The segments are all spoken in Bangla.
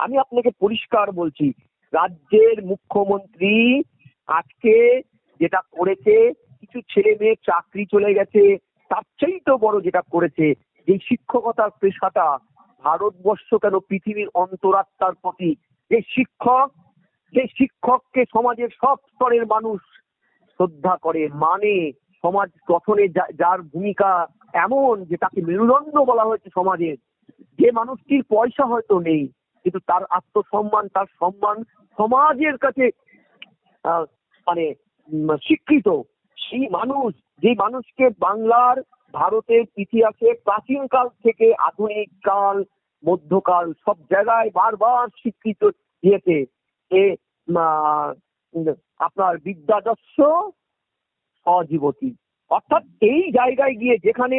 আমি আপনাকে পরিষ্কার বলছি, রাজ্যের মুখ্যমন্ত্রী আজকে যেটা করেছে, কিছু ছেলে মেয়ে চাকরি চলে গেছে, তার চাইতেও বড় যেটা করেছে, যে শিক্ষকতার পেশাটা, ভারতবর্ষ কেন পৃথিবীর অন্তরাত্মার প্রতি, যে শিক্ষক, যে শিক্ষককে সমাজের সব স্তরের মানুষ শ্রদ্ধা করে মানে সমাজ গঠনে যার ভূমিকা এমন যে তাকে মেরুদণ্ড বলা হয়েছে সমাজের, যে মানুষটির পয়সা হয়তো নেই কিন্তু তার আত্মসম্মান, তার সম্মান সমাজের কাছে মানে স্বীকৃত। সেই মানুষ যে মানুষকে বাংলার, ভারতের ইতিহাসে প্রাচীনকাল থেকে আধুনিক কাল মধ্যকাল সব জায়গায় বারবার স্বীকৃত দিয়েছে এ আপনার বিদ্যাদর্শ সজীবতী। অর্থাৎ এই জায়গায় গিয়ে যেখানে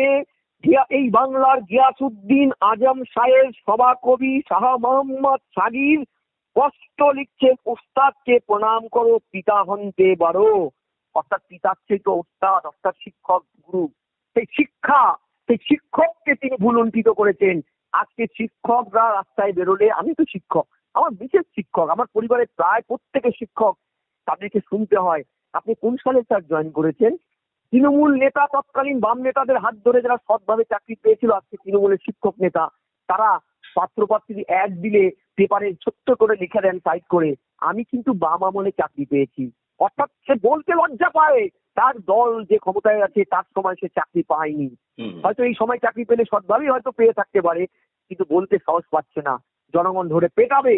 এই বাংলার গিয়াসুদ্দিন আজম সাহেব সভাকবি শাহ মোহাম্মদ সাগির কষ্ট লিখছেন, উস্তাদকে প্রণাম করো, পিতা হন্তে বারো অর্থাৎ পিতার তো উস্তাদ, অর্থাৎ শিক্ষক, গুরু। সেই শিক্ষা, সেই শিক্ষককে তিনি ভুলুণ্ঠিত করেছেন। আজকে শিক্ষকরা রাস্তায় বেরোলে আমি তো শিক্ষক, আমার বিশেষ শিক্ষক, আমার পরিবারের প্রায় প্রত্যেকে শিক্ষক তাদেরকে শুনতে হয়। আপনি কোন সালে স্যার জয়েন করেছেন? তৃণমূল নেতা তৎকালীন বাম নেতাদের হাত ধরে যারা সৎভাবে চাকরি পেয়েছিল আজকে তৃণমূলের শিক্ষক নেতা তারা পাত্রপাত্রী এক দিলে পেপারে ছোট্ট করে লিখে দেন টাইপ করে আমি কিন্তু বাম আমলে চাকরি পেয়েছি। অর্থাৎ সে বলতে লজ্জা পায় তার দল যে ক্ষমতায় আছে তার সময় সে চাকরি পায়নি। হয়তো এই সময় চাকরি পেলে সৎভাবেই হয়তো পেয়ে থাকতে পারে কিন্তু বলতে সাহস পাচ্ছে না। জনগণ ধরে পেটাবে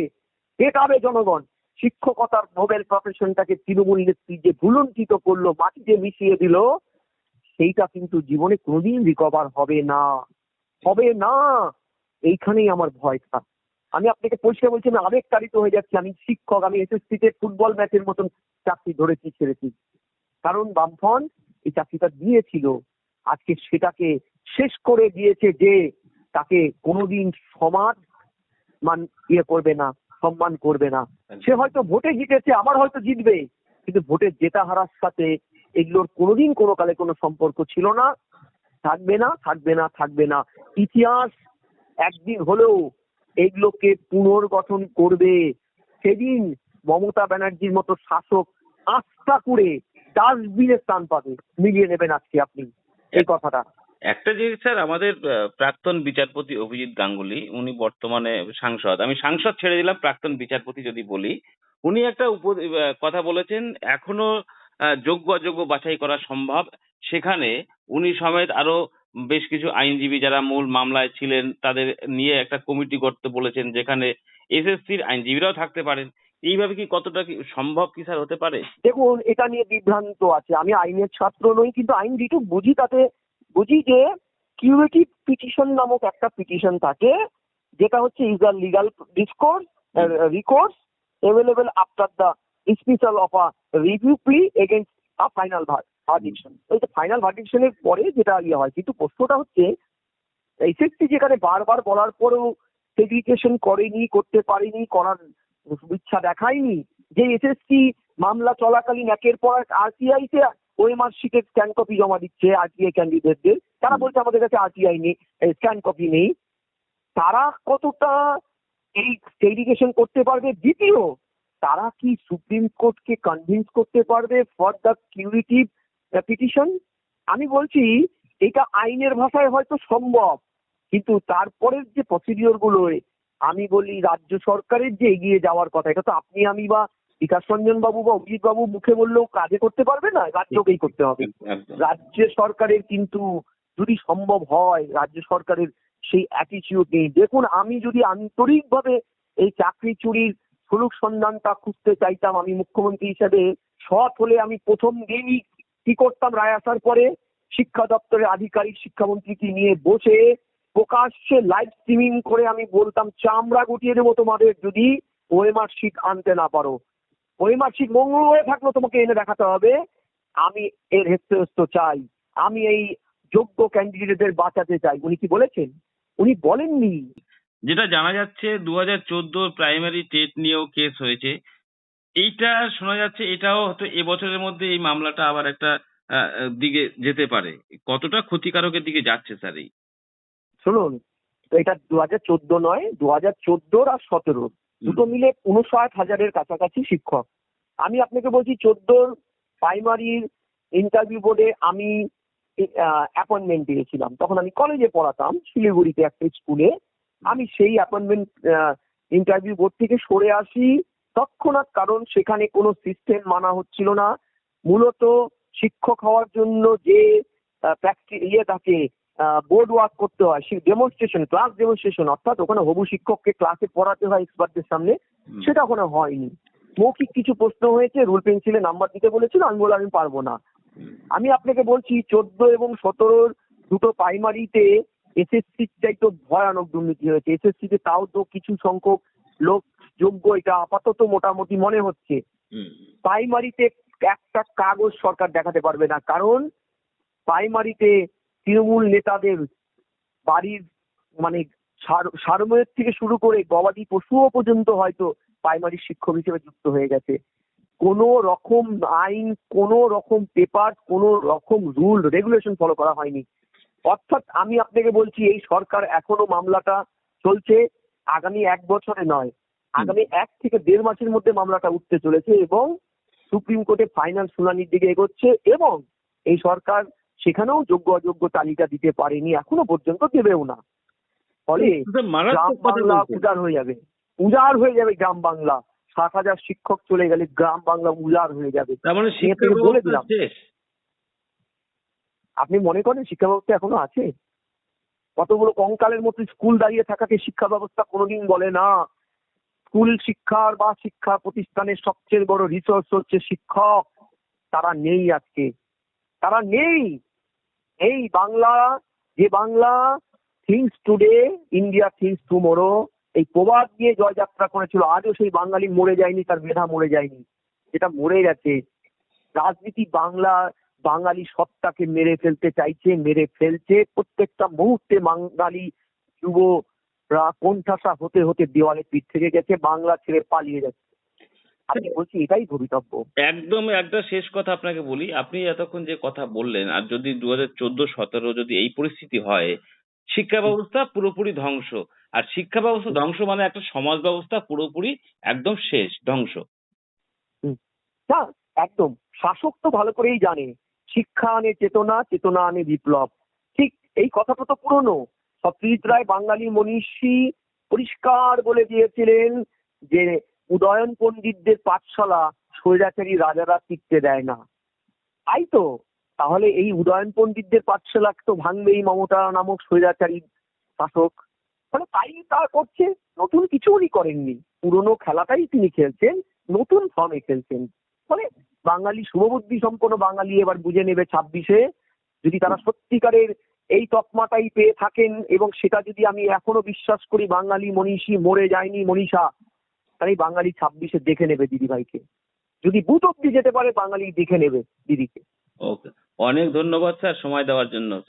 পেটাবে জনগণ। শিক্ষকতার নোবেল প্রফেশনটাকে তৃণমূল নেত্রী যে ভুলুণ্ঠিত করল, মাটিতে মিশিয়ে দিল, সেইটা কিন্তু জীবনে কোনোদিন রিকভার হবে না। হবে না। এইখানেই আমার ভয়টা। আমি আপনাকে পরিষ্কার বলছি, আমি আবেগতাড়িত হয়ে যাচ্ছি। আমি শিক্ষক, আমি এসএসসি তে ফুটবল ম্যাচের মতন চাকরি ধরেছি, ছেড়েছি। কারণ বামফ্রন্ট এই চাকরিটা দিয়েছিল। আজকে সেটাকে শেষ করে দিয়েছে যে তাকে কোনোদিন সমাজ মান ইয়ে করবে না। সম্মান করবে না। সে হয়তো ভোটে জিতেছে আবার হয়তো জিতবে। কিন্তু ভোটে জেতা হারার সাথে এগুলোর কোনোদিন কোনো কালে কোনো সম্পর্ক ছিল না। থাকবে না থাকবে না থাকবে না। ইতিহাস একদিন হলেও এগুলোকে পুনর্গঠন করবে। সেদিন মমতা ব্যানার্জির মতো শাসক আস্থা করে ডাস্টবিনে স্থান পাবে। মিলিয়ে নেবেন আজকে আপনি। এই কথাটা। একটা জিনিস স্যার, আমাদের প্রাক্তন বিচারপতি অভিজিৎ গাঙ্গুলি, উনি বর্তমানে সাংসদ। আমি সাংসদ ছেড়ে দিলাম, প্রাক্তন বিচারপতি যদি বলি। উনি একটা কথা বলেছেন, এখনও যোগ্য অযোগ্য বাছাই করা সম্ভব। সেখানে উনি সমেত আরও বেশ কিছু আইনজীবী যারা মূল মামলায় ছিলেন, তাদের নিয়ে একটা কমিটি করতে বলেছেন, যেখানে এসএসসির আইনজীবীরাও থাকতে পারেন। এইভাবে কি কতটা কি সম্ভব কি স্যার হতে পারে? দেখুন, এটা নিয়ে বিভ্রান্ত আছে। আমি আইনের ছাত্র নই, কিন্তু আইন যেটুকু বুঝি তাতে বুঝি যে কিউরেটিভ পিটিশন নামক একটা পিটিশন থাকে, যেটা হচ্ছে is a legal discourse recourse available after the dismissal of a review plea against a final verdict ওই যে ফাইনাল ভার্ডিকশনের পরে যেটা ইয়ে হয়, কিন্তু প্রশ্নটা হচ্ছে এসএসসি যেখানে বারবার বলার পরেও সেগ্রিগেশন করেনি, করতে পারেনি, করার ইচ্ছা দেখায়নি, যে এসএসসি মামলা চলাকালীন একের পর এক আরটিআই ওএমআর শিটের স্ক্যান কপি জমা দিচ্ছে আরটিআই ক্যান্ডিডেটদের তারা বলছে আমাদের কাছে আরটিআই নেই স্ক্যান কপি নেই। তারা কতটা এই সেগ্রিগেশন করতে পারবে? দ্বিতীয় তারা কি সুপ্রিম কোর্টকে কনভিন্স করতে পারবে ফর দ্য কিউরিটিভ পিটিশন আমি বলছি এটা আইনের ভাষায় হয়তো সম্ভব কিন্তু তারপরের যে প্রসিডিওরগুলো আমি বলি রাজ্য সরকারের যে এগিয়ে যাওয়ার কথা এটা তো আপনি আমি বা বিকাশ রঞ্জন বাবু বা অভিজিৎ বাবু মুখে বললেও কাজে করতে পারবে না রাজ্যকেই করতে হবে। রাজ্য সরকারের কিন্তু যদি সম্ভব হয় রাজ্য সরকারের সেই অ্যাটিটিউড নেই। দেখুন আমি যদি আন্তরিকভাবে এই চাকরি চুরির সুলুক সন্ধানটা খুঁজতে চাইতাম আমি মুখ্যমন্ত্রী হিসেবে সৎ হলে আমি প্রথম দিনই কি করতাম রায় আসার পরে? শিক্ষা দপ্তরের আধিকারিক শিক্ষামন্ত্রীকে নিয়ে বসে প্রকাশ্যে লাইভ স্ট্রিমিং করে আমি বলতাম চামড়া গুটিয়ে দেবো তোমাদের যদি ওএমআর শিট আনতে না পারো। শিট মঙ্গল হয়ে থাকল তোমাকে এনে দেখাতে হবে। আমি এর হেস্ত চাই। আমি এই যোগ্য ক্যান্ডিডেটদের বাঁচাতে চাই। উনি কি বলেছেন? উনি বলেননি। যেটা জানা যাচ্ছে দু হাজার চোদ্দোর প্রাইমারি টেট নিয়েও কেস হয়েছে। এইটা শোনা যাচ্ছে এটাও হয়তো এবছরের মধ্যে এই মামলাটা আবার একটা দিকে যেতে পারে। কতটা ক্ষতিকারকের দিকে যাচ্ছে স্যার এই? শুনুন তো এটা দু হাজার চোদ্দ নয় দু হাজার চোদ্দোর আর সতেরোর। দুটো মিলে উনষাট হাজারের কাছাকাছি শিক্ষক। আমি আপনাকে বলছি চোদ্দোর প্রাইমারির ইন্টারভিউ বোর্ডে আমি অ্যাপয়েন্টমেন্ট দিয়েছিলাম। তখন আমি কলেজে পড়াতাম শিলিগুড়িতে একটা স্কুলে আমি সেই অ্যাপয়েন্টমেন্ট ইন্টারভিউ বোর্ড থেকে সরে আসি। তৎক্ষণাৎ কারণ সেখানে কোনো সিস্টেম মানা হচ্ছিল না। মূলত শিক্ষক হওয়ার জন্য যে প্র্যাকটি ইয়ে থাকে বোর্ড ওয়ার্ক করতে হয় সেই ডেমনস্ট্রেশন ক্লাস ডেমনস্ট্রেশন অর্থাৎ ওখানে হবু শিক্ষককে ক্লাসে পড়াতে হয় এক্সপার্টদের সামনে সেটা ওখানে হয়নি। মৌখিক কিছু প্রশ্ন হয়েছে রুল পেন্সিলে নাম্বার দিতে বলেছিল আমি বললাম আমি পারব না। আমি আপনাকে বলছি চোদ্দ এবং সতেরোর দুটো প্রাইমারিতে এসএসসির চাইতে ভয়ানক দুর্নীতি হয়েছে। এসএসসিতে তাও তো কিছু সংখ্যক লোক যোগ্য এটা আপাতত মোটামুটি মনে হচ্ছে। প্রাইমারিতে একটা কাগজ সরকার দেখাতে পারবে না কারণ প্রাইমারিতে তৃণমূল নেতাদের বাড়ির মানে সার- সারমেয়ের থেকে শুরু করে গবাদি পশুও পর্যন্ত হয়তো প্রাইমারি শিক্ষক হিসেবে যুক্ত হয়ে গেছে। কোনো রকম আইন, কোনো রকম পেপার কোনো রকম রুল রেগুলেশন ফলো করা হয়নি। অর্থাৎ আমি আপনাকে বলছি, এই সরকার এখনও মামলাটা চলছে, আগামী এক বছরে নয়, আগামী এক থেকে দেড় মাসের মধ্যে মামলাটা উঠতে চলেছে এবং সুপ্রিম কোর্টে ফাইনাল শুনানির দিকে এগোচ্ছে এবং এই সরকার সেখানেও যোগ্য অযোগ্য তালিকা দিতে পারেনি এখনও পর্যন্ত দেবেও না। ফলে গ্রাম বাংলা উজাড় হয়ে যাবে। উজাড় হয়ে যাবে গ্রাম বাংলা। ষাট হাজার শিক্ষক চলে গেলে গ্রাম বাংলা উজাড় হয়ে যাবে। মানে বলে দিলাম। আপনি মনে করেন শিক্ষা ব্যবস্থা এখনও আছে? কতগুলো কঙ্কালের মতো স্কুল দাঁড়িয়ে থাকাকে শিক্ষা ব্যবস্থা কোনোদিন বলে না। স্কুল শিক্ষার বা শিক্ষা প্রতিষ্ঠানের সবচেয়ে বড় রিসোর্স হচ্ছে শিক্ষক। তারা নেই আজকে। তারা নেই। এই বাংলা, যে Bangla thinks today India thinks tomorrow এই প্রবাদ দিয়ে জয়যাত্রা করেছিল, আজও সেই বাঙালি মরে যায়নি, তার মেধা মরে যায়নি এটা মরে গেছে। রাজনীতি বাংলা, বাঙালি সত্তাকে মেরে ফেলতে চাইছে, মেরে ফেলছে। প্রত্যেকটা মুহূর্তে বাঙালি যুবরা কোণঠাসা হতে হতে দেওয়ালে পিঠ থেকে গেছে, বাংলা ছেড়ে পালিয়ে যাচ্ছে। আমি বলছি এটাই ভবিতব্য একদম একটা শেষ কথা আপনাকে বলি। আপনি এতক্ষণ যে কথা বললেন আর যদি দু হাজার চোদ্দ সতেরো যদি এই পরিস্থিতি হয় শিক্ষা ব্যবস্থা পুরোপুরি ধ্বংস। আর শিক্ষা ব্যবস্থা ধ্বংস মানে একটা সমাজ ব্যবস্থা পুরোপুরি একদম শেষ ধ্বংস। না একদম। শাসক তো ভালো করেই জানে শিক্ষা আনে চেতনা চেতনা আনে বিপ্লব। ঠিক এই কথাটা তো পুরনো। সত্যজিৎ রায় বাঙালি মনীষী পরিষ্কার বলে দিয়েছিলেন যে উদয়ন পণ্ডিতদের পাঠশালা স্বৈরাচারী রাজারা টিকতে দেয় না। তাই তো? তাহলে এই উদয়ন পণ্ডিতদের পাঠশালা তো ভাঙবেই মমতা নামক স্বৈরাচারী শাসক। মানে তাই তা করছে, নতুন কিছু উনি করেননি। পুরনো খেলাটাই তিনি খেলছেন, নতুন ফর্মে খেলছেন। ফলে বাঙালি শুভবুদ্ধি সম্পন্ন বাঙালি এবার বুঝে নেবে ছাব্বিশে, যদি তারা সত্যিকারের এই তকমাটাই পেয়ে থাকেন এবং সেটা যদি আমি এখনও বিশ্বাস করি বাঙালি মনীষী মরে যায়নি মনীষা তাহলে বাঙালি ছাব্বিশে দেখে নেবে দিদিভাইকে। যদি বুথ অব্দি যেতে পারে, বাঙালি দেখে নেবে দিদিকে। ওকে। অনেক ধন্যবাদ স্যার সময় দেওয়ার জন্য।